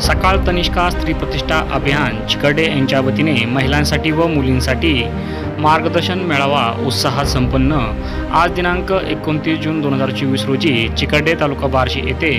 सकाळ तनिष्का स्त्री प्रतिष्ठा अभियान चिकर्डे यांच्या वतीने महिलांसाठी व मुलींसाठी मार्गदर्शन मेळावा उत्साहात संपन्न. आज दिनांक एकोणतीस जून दोन हजार चोवीस रोजी चिकर्डे तालुका बार्शी येथे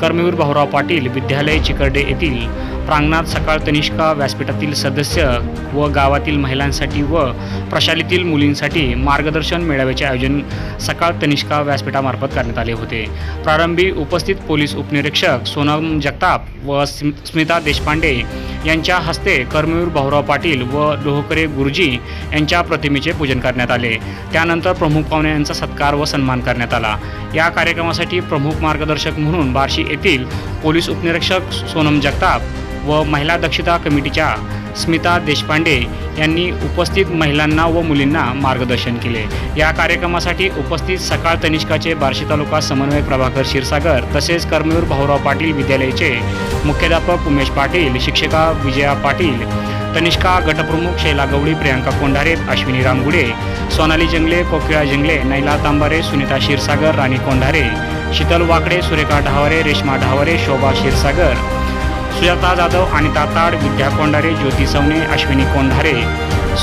कर्मवीर भाऊराव पाटील विद्यालय चिकर्डे येथील प्रांगणात सकाळ तनिष्का व्यासपीठातील सदस्य व गावातील महिलांसाठी व प्रशालेतील मुलींसाठी मार्गदर्शन मेळाव्याचे आयोजन सकाळ तनिष्का व्यासपीठामार्फत करण्यात आले होते. प्रारंभी उपस्थित पोलीस उपनिरीक्षक सोनम जगताप व स्म- स्मिता देशपांडे यांच्या हस्ते कर्मवीर भाऊराव पाटील व लोहकरे गुरुजी यांच्या प्रतिमेचे पूजन करण्यात आले. त्यानंतर प्रमुख पाहुणे यांचा सत्कार व सन्मान करण्यात आला. या कार्यक्रमासाठी प्रमुख मार्गदर्शक म्हणून बार्शी येथील पोलीस उपनिरीक्षक सोनम जगताप व महिला दक्षता कमिटीच्या स्मिता देशपांडे यांनी उपस्थित महिलांना व मुलींना मार्गदर्शन केले. या कार्यक्रमासाठी उपस्थित सकाळ तनिष्काचे बार्शी तालुका समन्वय प्रभाकर क्षीरसागर तसेच कर्मवीर भाऊराव पाटील विद्यालयाचे मुख्याध्यापक उमेश पाटील शिक्षिका विजया पाटील तनिष्का गटप्रमुख शैला गवळी प्रियांका कोंढारे अश्विनी रामगुडे सोनाली जंगले कोकिळा जंगले नैला तांबारे सुनीता क्षीरसागर राणी कोंढारे शीतल वाकडे सुरेखा ढावरे रेश्मा ढावरे शोभा क्षीरसागर सुजाता जाधव अनिता ताड विद्या कोंढारे ज्योती सवणे अश्विनी कोंढारे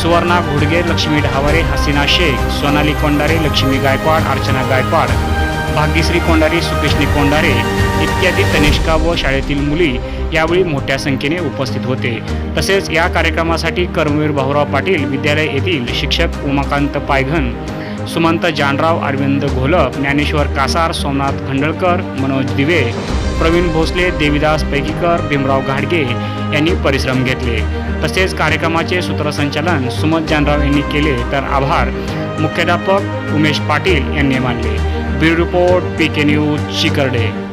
सुवर्णा घुडगे लक्ष्मी ढावरे हसीना शेख सोनाली कोंढारे लक्ष्मी गायकवाड अर्चना गायकवाड भाग्यश्री कोंढारे सुकेशनी कोंढारे इत्यादी तनिष्का व शाळेतील मुली यावेळी मोठ्या संख्येने उपस्थित होते. तसेच या कार्यक्रमासाठी कर्मवीर भाऊराव पाटील विद्यालय येथील शिक्षक उमाकांत पायघन सुमंत जानराव अरविंद घोलप ज्ञानेश्वर कासार सोमनाथ खंडळकर मनोज दिवे प्रवीण भोसले देविदास पैकीकर भीमराव घाडगे यांनी परिश्रम घेतले. तसेच कार्यक्रमाचे सूत्रसंचालन सुमत जानराव यांनी केले तर आभार. मुख्याध्यापक उमेश पाटील यांनी मानले. Bureau report P K news Shikarde.